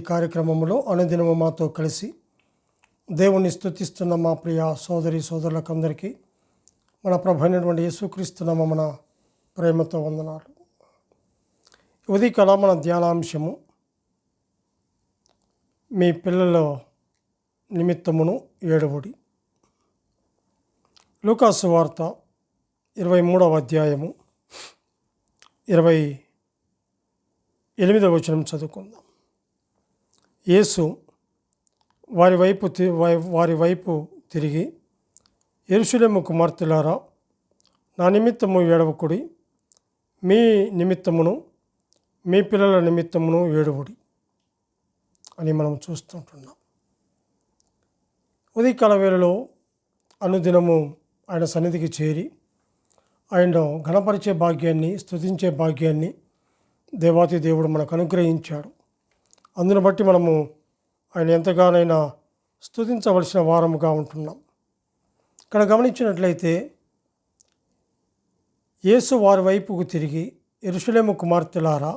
కార్యక్రమంలో అనుదినము మాతో కలిసి దేవుణ్ణి స్థుతిస్తున్న మా ప్రియ సోదరి సోదరులకందరికీ మన ప్రభు అయినటువంటి మన ప్రేమతో వందనాలు. ఉదయకాల మన ధ్యానాంశము మీ పిల్లల నిమిత్తమును ఏడువుడి. లూకాసు వార్త ఇరవై మూడవ అధ్యాయము ఇరవై ఎనిమిదవ వచనం చదువుకుందాం. యేసు వారి వైపు తి- వై- వారి వైపు తిరిగి ఎరుషులేము కుమార్తెలారా నా నిమిత్తము ఏడవకుడి. మీ నిమిత్తమును మీ పిల్లల నిమిత్తమును ఏడువుడి. అని మనం చూస్తుంటున్నాం ఉదయకాల వేళలో అనుదినము ఆయన సన్నిధికి చేరి ఆయన గణపరిచే భాగ్యాన్ని స్తుతించే భాగ్యాన్ని దేవాతి దేవుడు మనకు అనుగ్రహించాడు. అందును బట్టి మనము ఆయన ఎంతగానైనా స్తుతించవలసిన వారముగా ఉంటున్నాం. ఇక్కడ గమనించినట్లయితే యేసు వారి వైపుకు తిరిగి ఎరుషులేము కుమార్తెలారా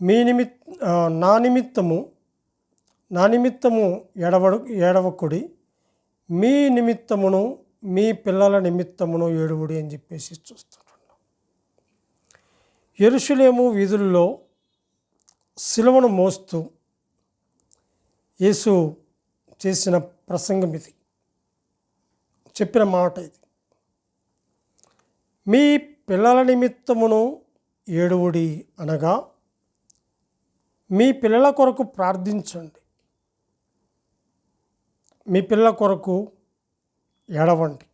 మీ నిమిత్ నా నిమిత్తము నా నిమిత్తము ఎడవడు ఏడవకుడి మీ నిమిత్తమును మీ పిల్లల నిమిత్తమును ఏడువుడి అని చెప్పేసి చూస్తుంటున్నాం. ఎరుషులేము వీధుల్లో సిలువను మోస్తూ యేసు చేసిన ప్రసంగం ఇది. చెప్పిన మాట ఇది. మీ పిల్లల నిమిత్తమును ఏడువుడి అనగా మీ పిల్లల కొరకు ప్రార్థించండి. మీ పిల్లల కొరకు ఏడవండి.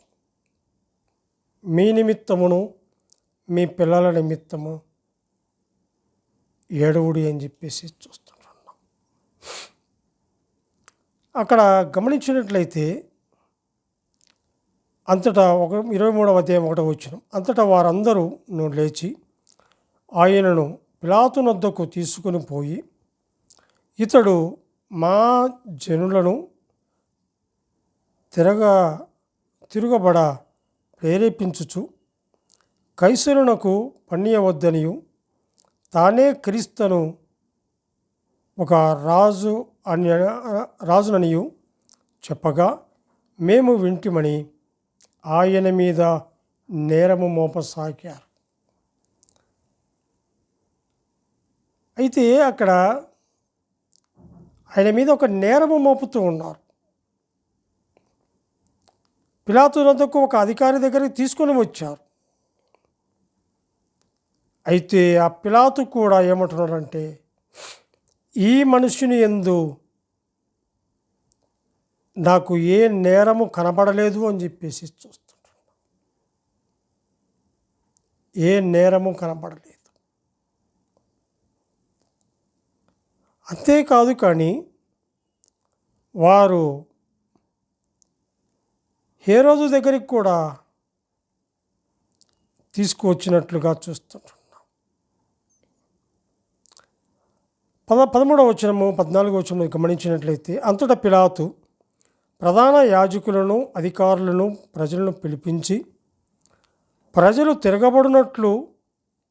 మీ నిమిత్తమును మీ పిల్లల నిమిత్తము ఏడవుడి అని చెప్పేసి చూస్తుంటున్నాం అక్కడ గమనించినట్లయితే అంతటా ఒక ఇరవై మూడవ అధ్యాయం ఒకటో వచ్చిన అంతటా వారందరూ లేచి ఆయనను పిలాతునొద్దకు తీసుకుని పోయి ఇతడు మా జనులను తిరగ తిరుగబడ ప్రేరేపించుచు కైసరునకు పన్నీయవద్దనియు తానే క్రీస్తును ఒక రాజు అని రాజుననియు చెప్పగా మేము వింటిమని ఆయన మీద నేరము మోపసాగారు. అయితే అక్కడ ఆయన మీద ఒక నేరము మోపుతూ ఉన్నారు. పిలాతునందుకు ఒక అధికారి దగ్గరికి తీసుకొని వచ్చారు. అయితే ఆ పిలాతు కూడా ఏమంటున్నాడంటే ఈ మనుషుని ఎందు నాకు ఏ నేరము కనబడలేదు అని చెప్పేసి చూస్తుంటాడు. ఏ నేరము కనబడలేదు. అంతేకాదు కానీ వారు హేరోజు దగ్గరికి కూడా తీసుకువచ్చినట్లుగా చూస్తుంటున్నాం పద పదమూడవ వచనము పద్నాలుగో వచనం గమనించినట్లయితే అంతటా పిలాతు ప్రధాన యాజకులను అధికారులను ప్రజలను పిలిపించి ప్రజలు తిరగబడినట్లు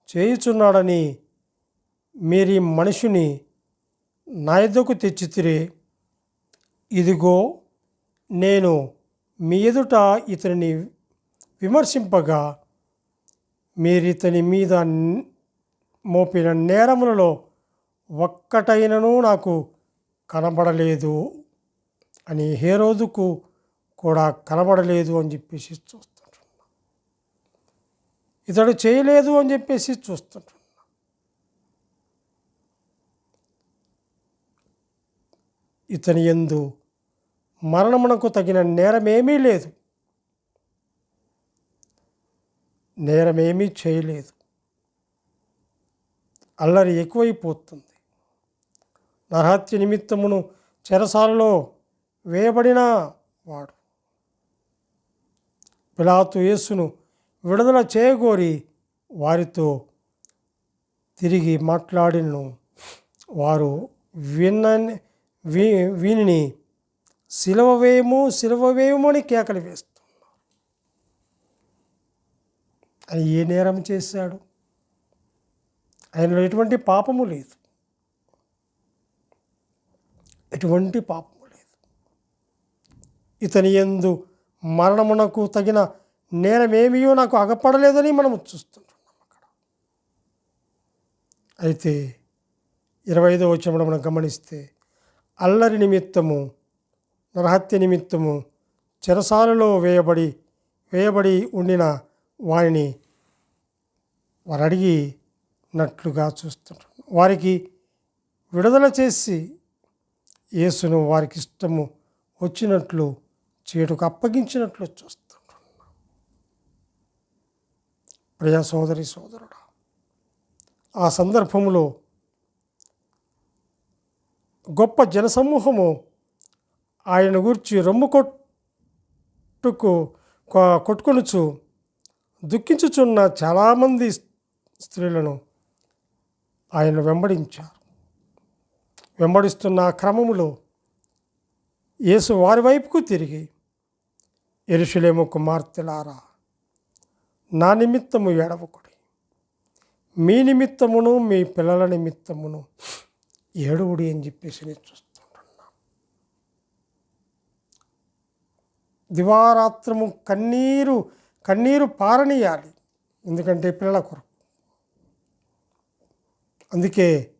చేయుచున్నాడని మీరీ మనిషిని నా యొద్దకు తెచ్చితిరే ఇదిగో నేను మీ ఎదుట ఇతనిని విమర్శింపగా మీరితని మీద మోపిన నేరములలో ఒక్కటైనను నాకు కనబడలేదు అని హేరోదుకు కూడా కనబడలేదు అని చెప్పేసి చూస్తుంటున్నా. ఇతడు చేయలేదు అని చెప్పేసి చూస్తుంటున్నా. ఇతని ఎందు మరణమునకు తగిన నేరమేమీ లేదు. నేరమేమీ చేయలేదు. అల్లరి ఎక్కువైపోతుంది. నరహత్య నిమిత్తమును చెరసాలలో వేయబడిన వాడు. పిలాతు యేసును విడుదల చేయగోరి వారితో తిరిగి మాట్లాడినను. వారు విన్న వీ వీనిని శిలవ వేయము శిలవ వేయము అని కేకలు వేస్తున్నారు. ఆయన ఏ నేరం చేశాడు? ఆయనలో ఎటువంటి పాపము లేదు. ఎటువంటి పాపము లేదు. ఇతని ఎందు మరణమునకు తగిన నేరమేమియో నాకు అగపడలేదని మనం చూస్తుంటున్నాం అక్కడ. అయితే ఇరవై ఐదో వచ్చినప్పుడు మనం గమనిస్తే అల్లరి నిమిత్తము నరహత్య నిమిత్తము చెరసాలలో వేయబడి వేయబడి ఉండిన వారిని వారు అడిగినట్లుగా చూస్తుంటారు వారికి విడుదల చేసి యేసును వారికి ఇష్టము వచ్చినట్లు చేటుకు అప్పగించినట్లు చూస్తుంటున్నాం ప్రజా సోదరి సోదరుడు ఆ సందర్భంలో గొప్ప జనసమూహము ఆయన గురించి రొమ్ము కొట్టుకు కొట్టుకొనుచు దుఃఖించుచున్న చాలామంది స్త్రీలను ఆయన వెంబడించారు. వెంబడిస్తున్న క్రమములో యేసు వారి వైపుకు తిరిగి ఎరుషులేము కుమార్తెలారా నా నిమిత్తము ఏడవకుడి. మీ నిమిత్తమును మీ పిల్లల నిమిత్తమును ఏడవుడి అని చెప్పేసి నేను చూస్తుంటున్నా. దివారాత్రము కన్నీరు కన్నీరు పారనీయాలి ఎందుకంటే పిల్లల కొరకు. అందుకే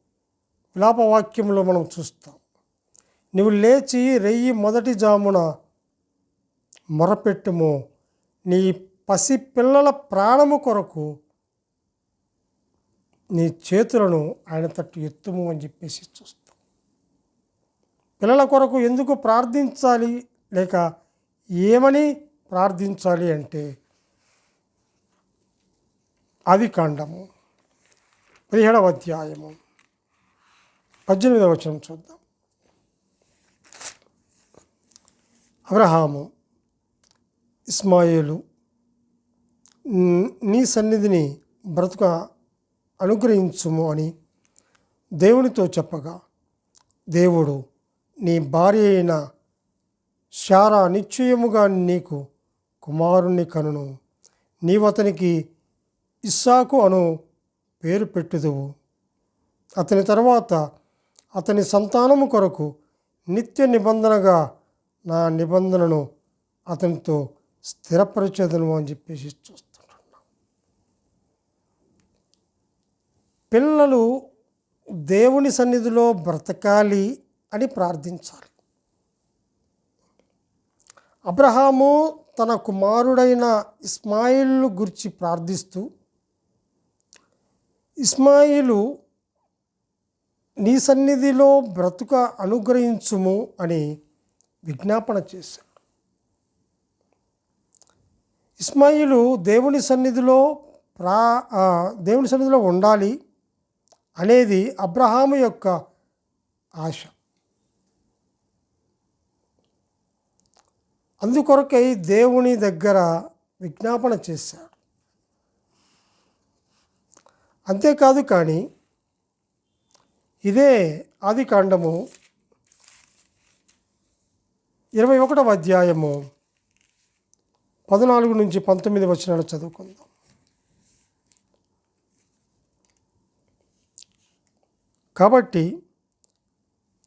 విలాపవాక్యంలో మనం చూస్తాం. నువ్వు లేచి రెయ్యి మొదటి జామున మొరపెట్టుము. నీ పసి పిల్లల ప్రాణము కొరకు నీ చేతులను ఆయన తట్టు ఎత్తుము అని చెప్పేసి చూస్తాం. పిల్లల కొరకు ఎందుకు ప్రార్థించాలి? లేక ఏమని ప్రార్థించాలి అంటే ఆది కాండము పదిహేడవ అధ్యాయము. పద్దెనిమిదవ వచనం చూద్దాం. అబ్రహాము ఇస్మాయిలు నీ సన్నిధిని బ్రతుక అనుగ్రహించుము అని దేవునితో చెప్పగా దేవుడు నీ భార్య అయిన శారా నిశ్చయముగా నీకు కుమారుణ్ణి కనును. నీవు అతనికి ఇస్సాకు అను పేరు పెట్టుదువు. అతని తర్వాత అతని సంతానము కొరకు నిత్య నిబంధనగా నా నిబంధనను అతనితో స్థిరపరిచేదను అని చెప్పేసి చూస్తుంటున్నా. పిల్లలు దేవుని సన్నిధిలో బ్రతకాలి అని ప్రార్థించాలి. అబ్రహాము తన కుమారుడైన ఇస్మాయిల్ గురించి ప్రార్థిస్తూ ఇస్మాయిలు నీ సన్నిధిలో బ్రతుక అనుగ్రహించుము అని విజ్ఞాపన చేశాడు. ఇస్మాయిలు దేవుని సన్నిధిలో ప్రా దేవుని సన్నిధిలో ఉండాలి అనేది అబ్రహాము యొక్క ఆశ. అందుకొరకై దేవుని దగ్గర విజ్ఞాపన చేశాడు. అంతేకాదు కానీ ఇదే ఆది కాండము ఇరవై ఒకటవ అధ్యాయము పద్నాలుగు నుంచి పంతొమ్మిది వచనాలు చదువుకుందాం. కాబట్టి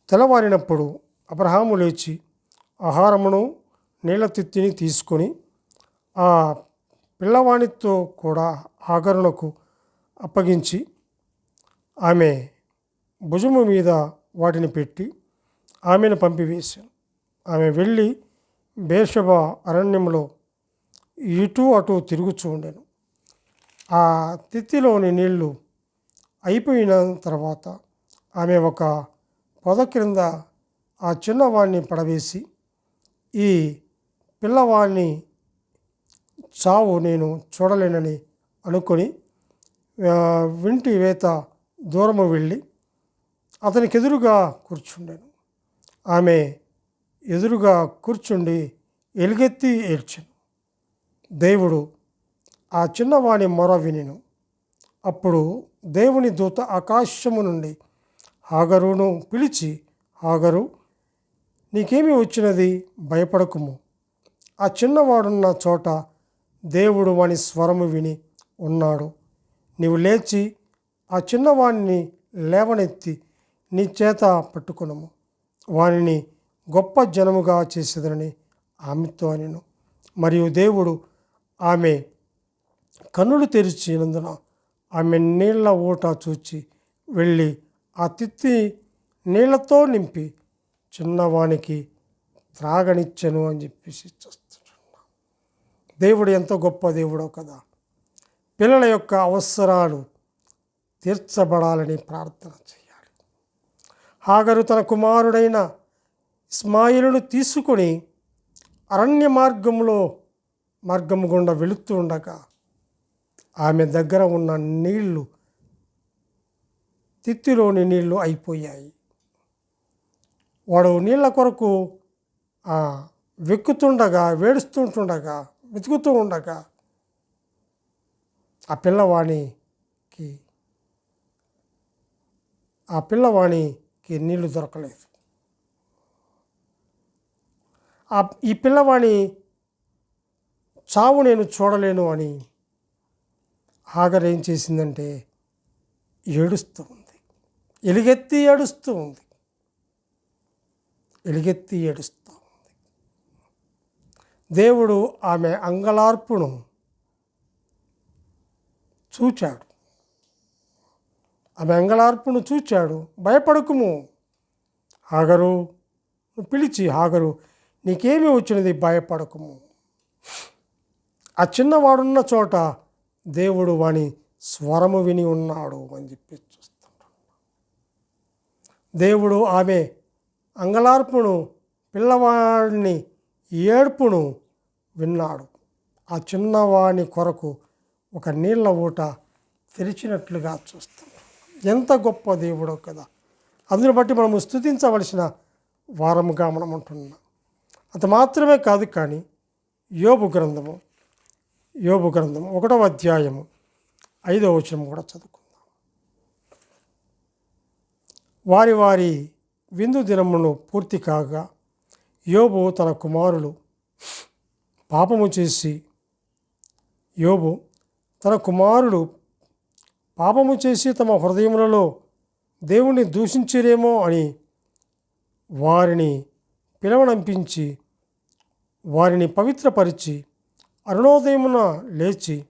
తెల్లవారినప్పుడు అబ్రహాము లేచి ఆహారమును నీళ్ళ తిత్తిని తీసుకొని ఆ పిల్లవానితో కూడా ఆగరునకు అప్పగించి ఆమె భుజము మీద వాటిని పెట్టి ఆమెను పంపివేశాను. ఆమె వెళ్ళి బేర్షబ అరణ్యంలో ఇటు అటు తిరుగుచూ ఉండెను. ఆ తిత్తిలోని నీళ్ళు అయిపోయిన తర్వాత ఆమె ఒక పొద క్రింద ఆ చిన్నవాడిని పడవేసి ఈ పిల్లవాడిని చావు నేను చూడలేనని అనుకొని వింటి వేత దూరము వెళ్ళి అతనికి ఎదురుగా కూర్చుండాను. ఆమె ఎదురుగా కూర్చుండి ఎలుగెత్తి ఏడ్చాను. దేవుడు ఆ చిన్నవాని మొర వినిను. అప్పుడు దేవుని దూత ఆకాశము నుండి హాగరును పిలిచి హాగరు నీకేమి వచ్చినది? భయపడకుము. ఆ చిన్నవాడున్న చోట దేవుడు వాని స్వరము విని ఉన్నాడు. నీవు లేచి ఆ చిన్నవాణ్ణి లేవనెత్తి నీ చేత పట్టుకొనుము. వానిని గొప్ప జనముగా చేసేదనని ఆమెతో అనెను. మరియు దేవుడు ఆమె కన్నులు తెరిచినందున ఆమె నీళ్ళ ఊట చూచి వెళ్ళి ఆ తిత్తి నీళ్ళతో నింపి చిన్నవానికి త్రాగనిచ్చను అని చెప్పేసి చూస్తున్నా దేవుడు ఎంతో గొప్ప దేవుడో కదా. పిల్లల యొక్క అవసరాలు తీర్చబడాలని ప్రార్థన చేయి. హాగరు తన కుమారుడైన ఇస్మాయిలును తీసుకొని అరణ్య మార్గంలో మార్గం గుండా వెళుతూ ఉండగా ఆమె దగ్గర ఉన్న నీళ్ళు తిత్తిలోని నీళ్ళు అయిపోయాయి. వాడు నీళ్ళ కొరకు వెక్కుతుండగా వేడుస్తుంటుండగా వెతుకుతూ ఉండగా ఆ పిల్లవాణికి ఆ పిల్లవాణి కి నీళ్ళు దొరకలేదు. ఆ ఈ పిల్లవాణి చావు నేను చూడలేను అని ఆగరేం ఏం చేసిందంటే ఏడుస్తూ ఉంది. ఎలుగెత్తి ఏడుస్తూ ఉంది. ఎలుగెత్తి ఏడుస్తూ ఉంది. దేవుడు ఆమె అంగలార్పును చూచాడు. ఆమె అంగలార్పును చూచాడు. భయపడకుము హాగరు పిలిచి హాగరు నీకేమి వచ్చినది భయపడకుము. ఆ చిన్నవాడున్న చోట దేవుడు వాని స్వరము విని ఉన్నాడు అని చెప్పి చూస్తున్నాడు దేవుడు ఆమె అంగలార్పును పిల్లవాడిని ఏడ్పును విన్నాడు. ఆ చిన్నవాని కొరకు ఒక నీళ్ళ ఊట తెరిచినట్లుగా చూస్తున్నాడు ఎంత గొప్ప దేవుడో కదా. అందుని బట్టి మనము స్థుతించవలసిన వారముగా మనం ఉంటున్నాం అంత మాత్రమే కాదు కానీ యోబు గ్రంథము యోబు గ్రంథము ఒకటవ అధ్యాయము ఐదవ వచనం కూడా చదువుకుందాం. వారి వారి విందు దినమును పూర్తి కాగా యోబు తన కుమారులు పాపము చేసి యోబు తన కుమారుడు పాపము చేసి తమ హృదయములలో దేవుణ్ణి దూషించిరేమో అని వారిని పిలవనంపించి వారిని పవిత్రపరిచి అరుణోదయమున లేచి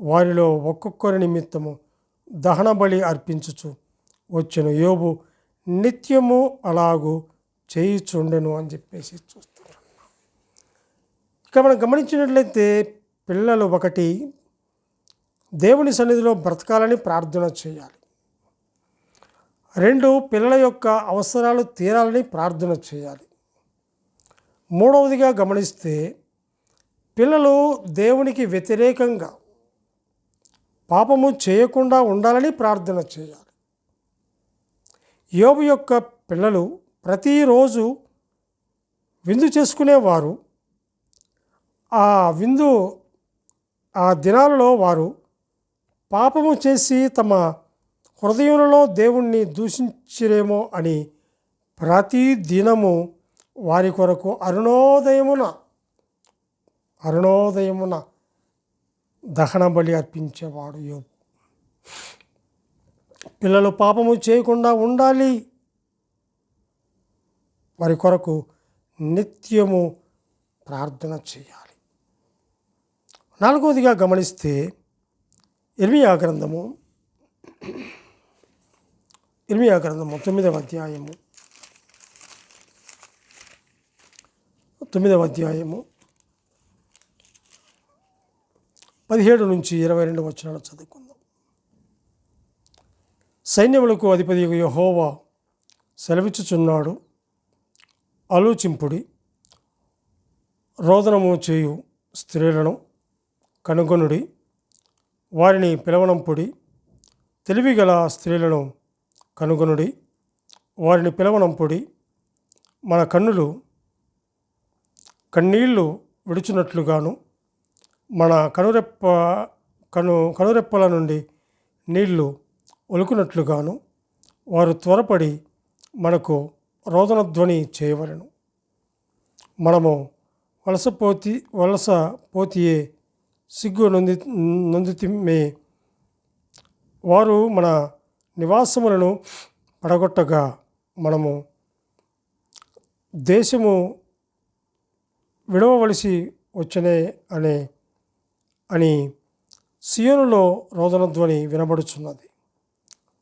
వారిలో ఒక్కొక్కరి నిమిత్తము దహన బలి అర్పించుచు వచ్చిన. యోబు నిత్యము అలాగూ చేయిచుండెను అని చెప్పేసి చూస్తున్నాం ఇక్కడ మనం గమనించినట్లయితే పిల్లలు ఒకటి దేవుని సన్నిధిలో బ్రతకాలని ప్రార్థన చేయాలి. రెండు పిల్లల యొక్క అవసరాలు తీరాలని ప్రార్థన చేయాలి. మూడవదిగా గమనిస్తే పిల్లలు దేవునికి వ్యతిరేకంగా పాపము చేయకుండా ఉండాలని ప్రార్థన చేయాలి. యోబు యొక్క పిల్లలు ప్రతిరోజు విందు చేసుకునేవారు. ఆ విందు ఆ దినాలలో వారు పాపము చేసి తమ హృదయంలో దేవుణ్ణి దూషించిరేమో అని ప్రతి దినము వారి కొరకు అరుణోదయమున అరుణోదయమున దహన బలి అర్పించేవాడు యో పిల్లలు పాపము చేయకుండా ఉండాలి. వారి కొరకు నిత్యము ప్రార్థన చేయాలి. నాలుగవదిగా గమనిస్తే ఇర్మియా గ్రంథము ఇర్మియా గ్రంథము తొమ్మిదవ అధ్యాయము. తొమ్మిదవ అధ్యాయము పదిహేడు నుంచి ఇరవై రెండు వచనాలు చదువుకుందాం. సైన్యములకు అధిపతి యహోవా సెలవిచ్చుచున్నాడు ఆలోచింపుడి రోదనము చేయు స్త్రీలను కనుగొనుడి వారిని పిలవనంపుడి తెలివిగల స్త్రీలను కనుగొనుడి. వారిని పిలవనంపుడి మన కన్నులు కన్నీళ్ళు విడుచునట్లుగాను మన కనురెప్ప కను కనురెప్పల నుండి నీళ్ళు ఒలుకునట్లుగాను వారు త్వరపడి మనకు రోదన ధ్వని చేయవలను. మనము వలస పోతి వలస సిగ్గు నొంది నొందితిమ్మే. వారు మన నివాసములను పడగొట్టగా మనము దేశము విడవవలసి వచ్చనే అనే అని సియోనులో రోదనధ్వని వినబడుచున్నది.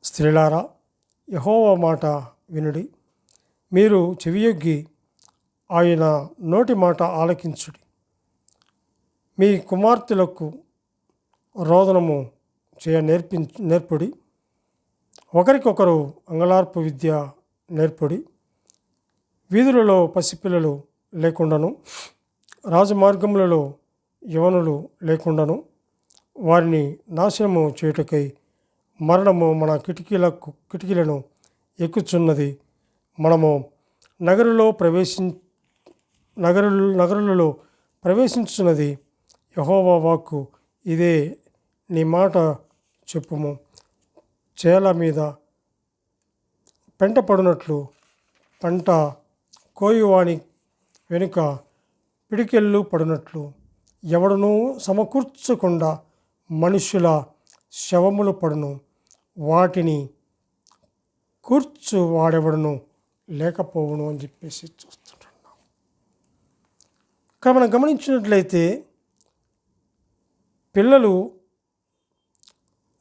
స్త్రీలారా యహోవ మాట వినుడి. మీరు చెవియొగ్గి ఆయన నోటి మాట ఆలకించుడి. మీ కుమార్తెలకు రోదనము చేయ నేర్పి నేర్పడి. ఒకరికొకరు అంగళార్పు విద్య నేర్పడి. వీధులలో పసిపిల్లలు లేకుండాను. రాజమార్గములలో యవనులు లేకుండాను. వారిని నాశనము చేయుటకై మరణము మన కిటికీలకు కిటికీలను ఎక్కుచున్నది. మనము నగరులో ప్రవేశి నగరు నగరులలో ప్రవేశించున్నది యహోవా వాక్కు ఇదే నీ మాట చెప్పుము. చేల మీద పెంట పడినట్లు పంట కోయువాని వెనుక పిడికెళ్ళు పడినట్లు. ఎవడనూ సమకూర్చకుండా మనుషుల శవములు పడును. వాటిని కూర్చు వాడెవడను లేకపోవును అని చెప్పేసి చూస్తుంటున్నాం. ఇక్కడ మనం గమనించినట్లయితే పిల్లలు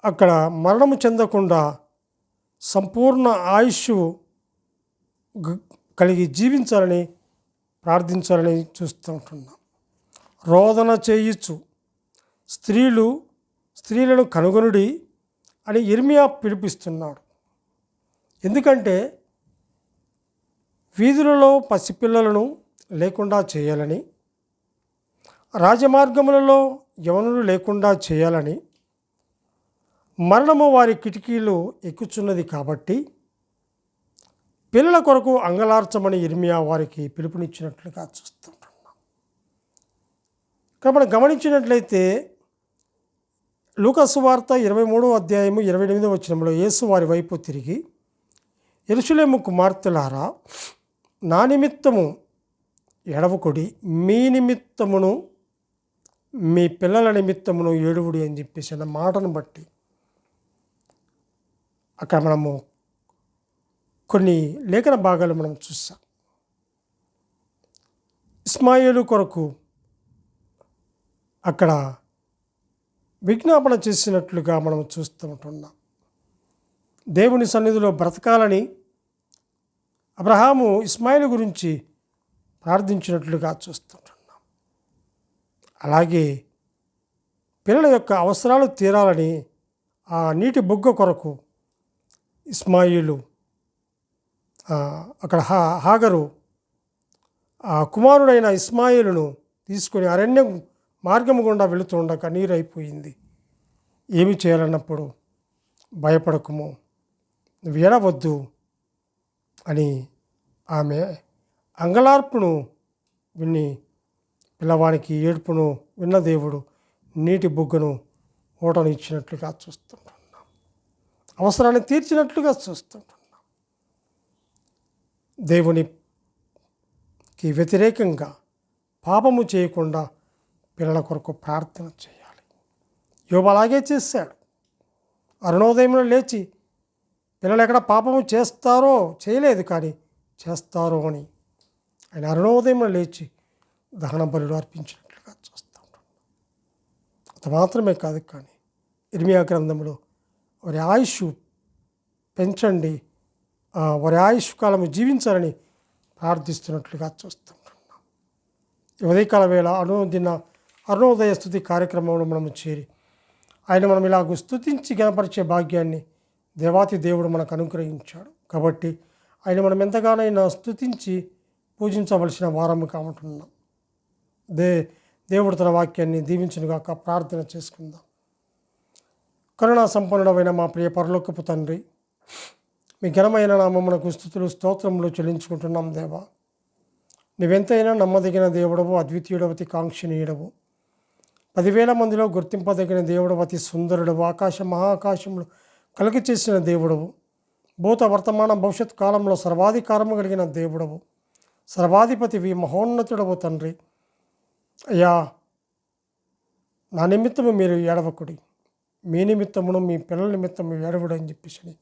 అక్కడ మరణము చెందకుండా సంపూర్ణ ఆయుష్ కలిగి జీవించాలని ప్రార్థించాలని చూస్తూ ఉంటున్నాం. రోదన చేయొచ్చు స్త్రీలు స్త్రీలను కనుగొనుడి అని ఇర్మియా పిలిపిస్తున్నాడు. ఎందుకంటే వీధులలో పసిపిల్లలను లేకుండా చేయాలని రాజమార్గములలో యవనులు లేకుండా చేయాలని మరణము వారి కిటికీలు ఎక్కుచున్నది కాబట్టి పిల్లల కొరకు అంగలార్చమని ఇర్మియా వారికి పిలుపునిచ్చినట్లుగా చూస్తుంటున్నాం కాబట్టి గమనించినట్లయితే లూకసు వార్త ఇరవై మూడో అధ్యాయము ఇరవై ఎనిమిదో వచ్చినంలో యేసు వారి వైపు తిరిగి ఎరుషులేము కుమార్తెలారా నా నిమిత్తము ఎడవకొడి మీ నిమిత్తమును మీ పిల్లల నిమిత్తమును ఏడువుడి అని చెప్పేసి అన్న మాటను బట్టి అక్కడ మనము కొన్ని లేఖన భాగాలు మనం చూస్తాం. ఇస్మాయిలు కొరకు అక్కడ విజ్ఞాపన చేసినట్లుగా మనం చూస్తూ ఉంటున్నాం. దేవుని సన్నిధిలో బ్రతకాలని అబ్రహాము ఇస్మాయిల్ గురించి ప్రార్థించినట్లుగా చూస్తాం. అలాగే పిల్లల యొక్క అవసరాలు తీరాలని ఆ నీటి బొగ్గ కొరకు ఇస్మాయిలు అక్కడ హా హాగరు ఆ కుమారుడైన ఇస్మాయిలును తీసుకొని అరణ్యం మార్గము గుండా వెళుతుండగా నీరు అయిపోయింది ఏమి చేయాలన్నప్పుడు భయపడకము నువ్వు ఏడవద్దు అని ఆమె అంగలార్పును విని పిల్లవానికి ఏడుపును విన్న దేవుడు నీటి బుగ్గను ఓటను ఇచ్చినట్లుగా చూస్తుంటున్నాం. అవసరాన్ని తీర్చినట్లుగా చూస్తుంటున్నాం. దేవునికి వ్యతిరేకంగా పాపము చేయకుండా పిల్లల కొరకు ప్రార్థన చేయాలి. యోబు అలాగే చేశాడు. అరుణోదయంలో లేచి పిల్లలు ఎక్కడ పాపము చేస్తారో చేయలేదు కానీ చేస్తారో అని ఆయన అరుణోదయంలో లేచి దహన బలులు అర్పించినట్లుగా చూస్తూ ఉంటాం. అంత మాత్రమే కాదు కానీ ఇర్మియా గ్రంథంలో వారి ఆయుష్ పెంచండి. వారి ఆయుష్ కాలము జీవించాలని ప్రార్థిస్తున్నట్లుగా చూస్తుంటున్నాం ఈ ఉదయకాల వేళ అనుదిన అరుణోదయ స్థుతి కార్యక్రమంలో మనము చేరి ఆయన మనం ఇలాగ స్థుతించి గణపరిచే భాగ్యాన్ని దేవాతి దేవుడు మనకు అనుగ్రహించాడు. కాబట్టి ఆయన మనం ఎంతగానైనా స్తుతించి పూజించవలసిన వారము కామంటున్నాం దే దేవుడు తన వాక్యాన్ని దీవించునుగాక ప్రార్థన చేసుకుందాం. కరుణా సంపన్నుడమైన మా ప్రియ పరలోకపు తండ్రి మీ ఘనమైన నామమునకు స్థుతులు స్తోత్రములు చెల్లించుకుంటున్నాం దేవా. నువ్వెంతైనా నమ్మదగిన దేవుడవు అద్వితీయుడవతి కాంక్షణీయుడవు. పదివేల మందిలో గుర్తింపదగిన దేవుడు అతి సుందరుడవు. ఆకాశ మహాకాశములు కలిగి చేసిన దేవుడవు. భూత వర్తమాన భవిష్యత్ కాలంలో సర్వాధికారము కలిగిన దేవుడవు. సర్వాధిపతివి మహోన్నతుడవు తండ్రి. అయ్యా నా నిమిత్తము మీరు ఏడవకుడి. మీ నిమిత్తమును మీ పిల్లల నిమిత్తము ఏడవడు అని చెప్పేసి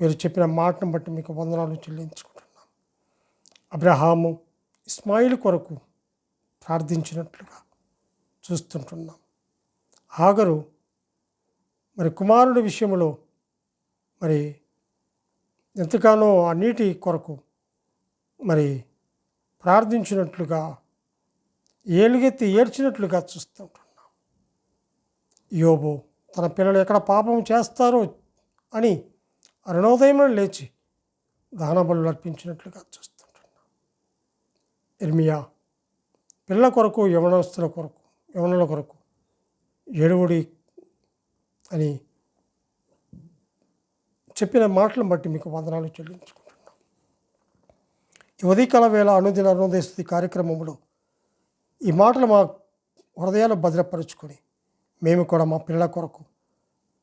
మీరు చెప్పిన మాటను బట్టి మీకు వందనాలు చెల్లించుకుంటున్నాం. అబ్రహాము ఇస్మాయిల్ కొరకు ప్రార్థించినట్లుగా చూస్తుంటున్నాం. ఆగరు. మరి కుమారుడి విషయంలో మరి ఎంతగానో అన్నిటి కొరకు మరి ప్రార్థించినట్లుగా ఏలుగెత్తి ఏడ్చినట్లుగా చూస్తుంటున్నాం. యోబు తన పిల్లలు ఎక్కడ పాపం చేస్తారో అని అరుణోదయంలో లేచి దానబలు అర్పించినట్లుగా చూస్తుంటున్నాం. ఇర్మియా పిల్లల కొరకు యవనస్తుల కొరకు యవనుల కొరకు ఏడువుడి అని చెప్పిన మాటలను బట్టి మీకు వందనాలు చెల్లించుకుంటున్నాం. ఈ ఉదయకాల వేళ అనుదిన అరుణోదయస్థితి కార్యక్రమంలో ఈ మాటలు మా హృదయాలు భద్రపరుచుకొని మేము కూడా మా పిల్లల కొరకు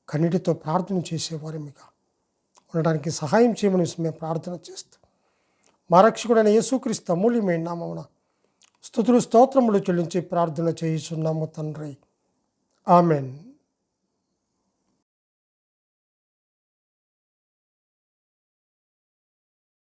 కన్నిటితో ప్రార్థన చేసేవారిమిగా. ఉండడానికి సహాయం చేయమని మేము ప్రార్థన చేస్తాం మా రక్షకుడైన యేసుక్రీస్తు అమూల్యమైన నామమున స్థుతులు స్తోత్రములు చెల్లించి ప్రార్థన చేయిస్తున్నాము తండ్రి. ఆమెన్.